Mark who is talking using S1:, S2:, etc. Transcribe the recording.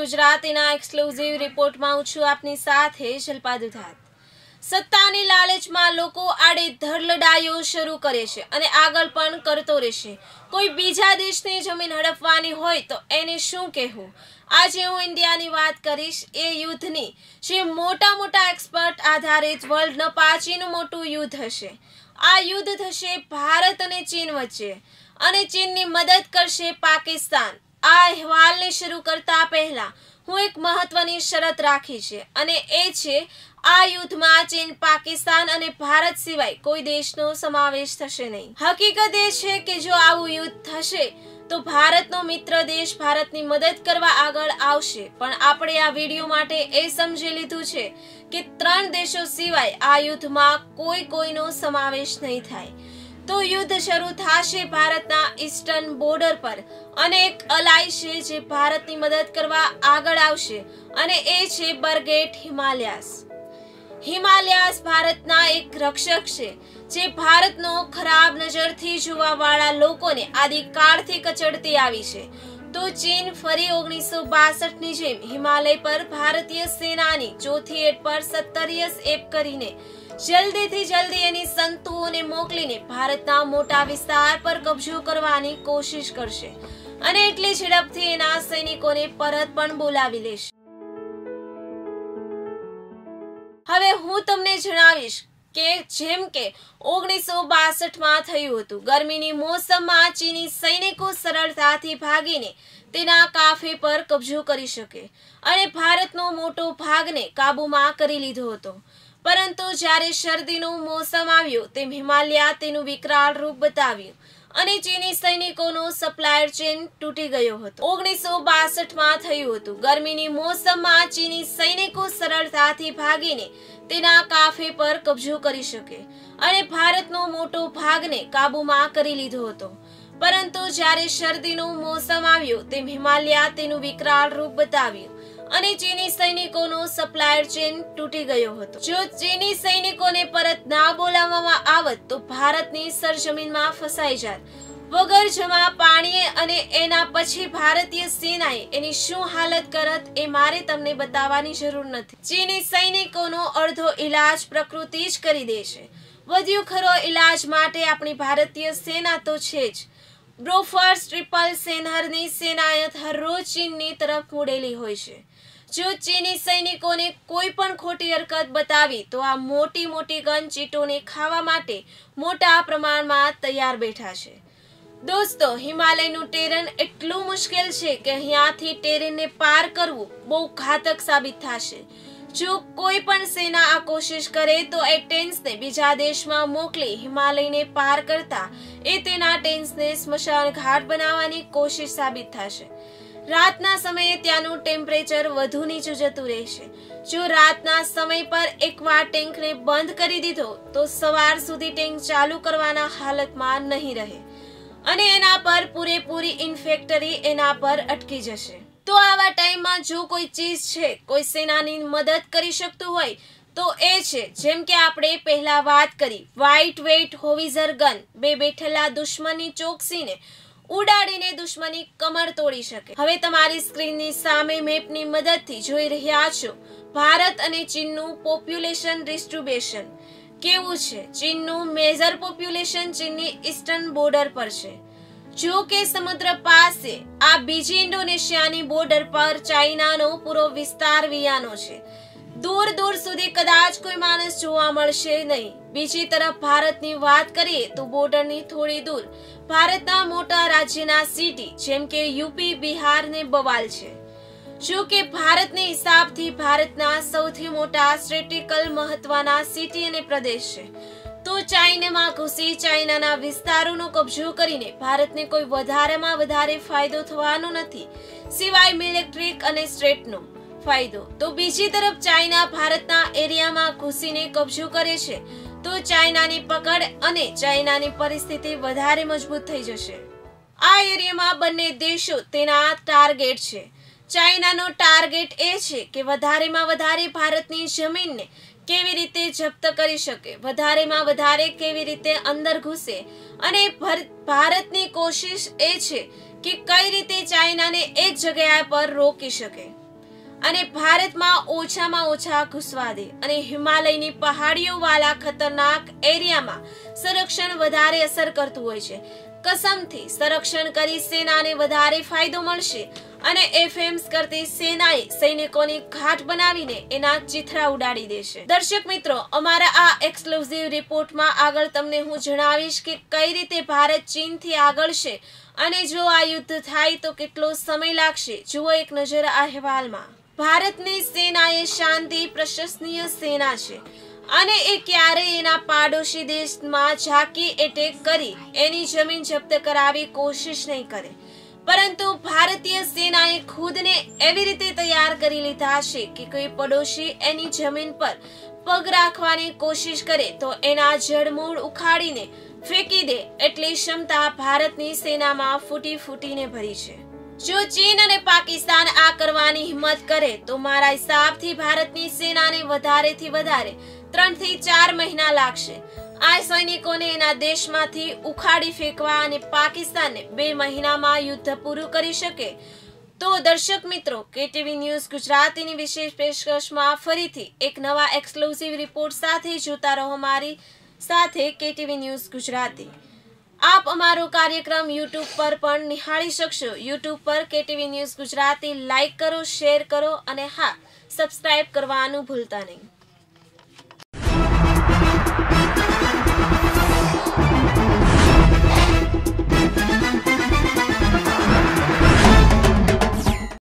S1: ગુજરાતીના એક્સક્લુઝિવ રિપોર્ટમાં હું છું આપની સાથે શિલ્પા દુધાત. સત્તાની લાલચમાં લોકો આડે ધરલડાયો શરૂ કરે છે અને આગળ પણ કરતો રહેશે. કોઈ બીજા દેશની જમીન હડપવાની હોય તો એને શું કહેવું? આજે હું ઇન્ડિયાની વાત કરીશ એ યુદ્ધની. જે મોટા મોટા એક્સપર્ટ આધારિત વર્લ્ડનું પાંચીનું મોટું યુદ્ધ હશે. આ યુદ્ધ થશે ભારત અને ચીન વચ્ચે અને ચીનની મદદ કરશે પાકિસ્તાન. આ અહેવાલને શરૂ કરતા પહેલા હું એક મહત્વની શરત રાખી છે અને એ છે, આ યુદ્ધમાં ચીન, પાકિસ્તાન અને ભારત સિવાય કોઈ દેશનો સમાવેશ થશે નહીં. હકીકત એ છે કે જો આવું યુદ્ધ થશે, તો ભારતનો મિત્ર દેશ ભારતની મદદ કરવા આગળ આવશે. પણ આપણે આ વીડિયો માટે એ સમજી લીધું છે કે ત્રણ દેશો સિવાય આ યુદ્ધમાં કોઈ કોઈનો સમાવેશ નહીં થાય. તો યુદ્ધ શરૂ થશે ભારતના ઈસ્ટર્ન બોર્ડર પર. અને એક અલાય છે જે ભારતની મદદ કરવા આગળ આવશે, અને એ છે બર્ગેટ હિમાલયાસ. હિમાલયાસ ભારતના એક રક્ષક છે, જે ભારતનો ખરાબ નજરથી જોવાવાળા લોકોને આદિકાળથી કચડતી આવી છે. તો ચીન ફરી ઓગણીસો બાસઠની જેમ હિમાલય પર ભારતીય સેનાની ચોથી એટ પર સત્તરિયસ એપ કરીને જલ્દીથી જલ્દી એની સંતુઓને મોકલીને ભારતના મોટા વિસ્તાર પર કબજો કરવાની કોશિશ કરશે અને એટલી ઝડપથી એના સૈનિકોને પરત પણ બોલાવી લેશે. હવે હું તમને જણાવીશ કે જેમ કે ઓગણીસો બાસઠમાં થયું હતું. ગરમીની મોસમમાં ચીની સૈનિકો સરળતાથી ભાગીને તેના કાફે પર કબજો કરી શકે અને ભારતનો મોટો ભાગને કાબૂમાં કરી લીધો હતો. પરંતુ જ્યારે શરદીનું મોસમ આવ્યું, તેમ હિમાલયા તેનું વિકરાળ રૂપ બતાવ્યું અને ચીની સૈનિકોનો સપ્લાયર ચેન તૂટી ગયો હતો. ઓગણીસો બાસઠમાં થયું હતું. ગરમીની મોસમમાં ચીની સૈનિકો સરળતાથી ભાગીને તેના કાફે પર કબજો કરી શકે અને ભારતનો મોટો ભાગને કાબૂમાં કરી લીધો હતો. પરંતુ જ્યારે શરદીનું મોસમ આવ્યું, તેમ હિમાલયા તેનું વિકરાળ રૂપ બતાવ્યું અને ચીની સૈનિકોનો સપ્લાયર ચેન તૂટી ગયો હતો. જો ચીની સૈનિકોને પરત ના બોલાવવામાં આવત, તો ભારતની સરજમીનમાં ફસાઈ જાત વગર જમા પાણીએ અને એના પછી ભારતીય સેનાએ એની શું હાલત કરત એ મારે તમને બતાવવાની જરૂર નથી. ચીની સૈનિકોનો અડધો ઈલાજ પ્રકૃતિ જ કરી દે છે. વધ્યું ખરો ઈલાજ માટે આપણી ભારતીય સેના તો છે જ. બ્રોફર્સ ટ્રિપલ સેનહરની સેનાયત હરરોજ ચીનની તરફ મોડેલી હોય છે. જો ચીની સૈનિકોને કોઈ પણ ખોટી હરકત બતાવી તો આ મોટી મોટી ગન ચીટોને ખાવા માટે મોટા પ્રમાણમાં તૈયાર બેઠા છે. દોસ્તો, હિમાલયનું ટેરન એટલું મુશ્કેલ છે કે અહીંયાથી ટેરેનને પાર કરવું બહુ ઘાતક સાબિત થશે. જો કોઈ પણ સેના આ કોશિશ કરે તો એ ટેન્સને બીજા દેશમાં મોકલી હિમાલયને પાર કરતા એ તેના ટેન્સને સ્મશાન ઘાટ બનાવવાની કોશિશ સાબિત થશે. રાતના સમયે ત્યાંનું ટેમ્પરેચર વધુ નીચું જતું રહેશે. જો રાતના સમય પર એકવાર ટેન્કને બંધ કરી દીધો, તો સવાર સુધી ટેન્ક ચાલુ કરવાના હાલતમાં નહીં રહે. અને એના પર પૂરેપૂરી ઇન્ફેક્ટરી એના પર અટકી જશે. તો આવા ટાઈમમાં જો કોઈ ચીજ છે, કોઈ સેનાની મદદ કરી શકતું હોય, તો એ છે, જેમ કે આપણે પહેલા વાત કરી વ્હાઇટ વેઇટ હોવિઝર ગન બે બેઠેલા દુશ્મનની ચોકસીને ઉડાડીને દુશ્મની કમર તોડી શકે. હવે તમારી સ્ક્રીનની સામે મેપની મદદથી જોઈ રહ્યા છો, ભારત અને ચીનનું પોપ્યુલેશન ડિસ્ટ્રીબ્યુશન. કેવું છે? ચીનનું મેજર પોપ્યુલેશન ચીનની ઈસ્ટર્ન બોર્ડર પર છે. જો કે સમુદ્ર પાસે આ બીજી ઇન્ડોનેશિયાની બોર્ડર પર ચાઇનાનો પૂરો વિસ્તાર વિયાનો છે. દૂર દૂર સુધી કદાચ કોઈ માણસ જોવા મળશે નહીં. બીજી તરફ ભારતની વાત કરીએ તો બોર્ડરની થોડી દૂર. ભારતના મોટા રાજ્યના સિટી જેમ કે યુપી બિહાર ને બવાલ છે. જો કે ભારતની હિસાબથી ભારતના સૌથી મોટા સ્ટ્રેટિકલ મહત્વના સિટી અને પ્રદેશ છે. તો ચાઇનામાં ઘૂસી ચાઇનાના વિસ્તારોનો કબજો કરીને ભારતને કોઈ વધારેમાં વધારે ફાયદો થવાનો નથી. સિવાય મિલિટરીક અને સ્ટ્રેટનો ફાયદો. તો બીજી તરફ ચાઇના ભારતના એરિયામાં ઘૂસીને કબજો કરે છે. તો ચાઇનાની પકડ અને ચાઇનાની પરિસ્થિતિ વધારે મજબૂત થઈ જશે. આ એરિયામાં બંને દેશો તેના ટાર્ગેટ છે. ચાઇનાનો ટાર્ગેટ એ છે કે વધારેમાં વધારે ભારતની જમીનને કેવી રીતે જપ્ત કરી શકે, વધારેમાં વધારે કેવી રીતે અંદર ઘૂસે અને ભારતની કોશિશ એ છે કે કઈ રીતે ચાઇનાને એક જગ્યા પર રોકી શકે. અને ભારતમાં ઓછામાં ઓછા ઘૂસવા દે અને હિમાલયની પહાડીઓ વાળા ખતરનાક એરિયામાં સંરક્ષણ વધારે અસર કરતું હોય છે. કસમથી સંરક્ષણ કરી સેનાને વધારે ફાયદો મળશે અને એફએમ્સ કરતી સેનાએ સૈનિકોની ઘાટ બનાવીને એના ચિથરા ઉડાડી દેશે. દર્શક મિત્રો, અમારા આ એક્સક્લુઝિવ રિપોર્ટમાં આગળ તમને હું જણાવીશ કે કઈ રીતે ભારત ચીનથી આગળ છે અને જો આ યુદ્ધ થાય તો કેટલો સમય લાગશે, જુઓ એક નજર આ અહેવાલમાં. ભારતની સેના એ શાંતિ, પ્રશંસનીય સેના છે અને એ ક્યારેય એના પાડોશી દેશમાં ઝાંકી એટેક કરી, એની જમીન જપ્ત કરાવી કોશિશ નહીં કરે. પરંતુ ભારતીય સેનાએ ખુદને એવી રીતે તૈયાર કરી લીધા છે કે કોઈ પડોશી એની જમીન પર પગ રાખવાની કોશિશ કરે તો એના જડમૂળ ઉખાડીને ફેંકી દે એટલી ક્ષમતા ભારતની સેનામાં ફૂટી ફૂટીને ભરી છે. જો ચીન અને પાકિસ્તાન આ કરવાની હિંમત કરે તો મારા હિસાબથી ભારતની સેનાને વધારેથી વધારે ત્રણથી ચાર મહિના લાગશે. આ સૈનિકોને એના દેશમાંથી ઉખાડી ફેંકવા અને પાકિસ્તાનને બે મહિનામાં યુદ્ધ પૂરું કરી શકે. તો દર્શક મિત્રો, કેટીવી ન્યૂઝ ગુજરાતીની વિશેષ પેશકશમાં ફરીથી એક નવા એક્સક્લુઝિવ રિપોર્ટ સાથે જોતા રહો મારી સાથે કેટીવી ન્યૂઝ ગુજરાતી. આપ અમારો કાર્યક્રમ યુટ્યુબ પર પણ નિહાળી શકશો. યુટ્યુબ પર કેટીવી ન્યૂઝ ગુજરાતી લાઇક કરો, શેર કરો અને હા, સબસ્ક્રાઇબ કરવાનું ભૂલતા નહીં.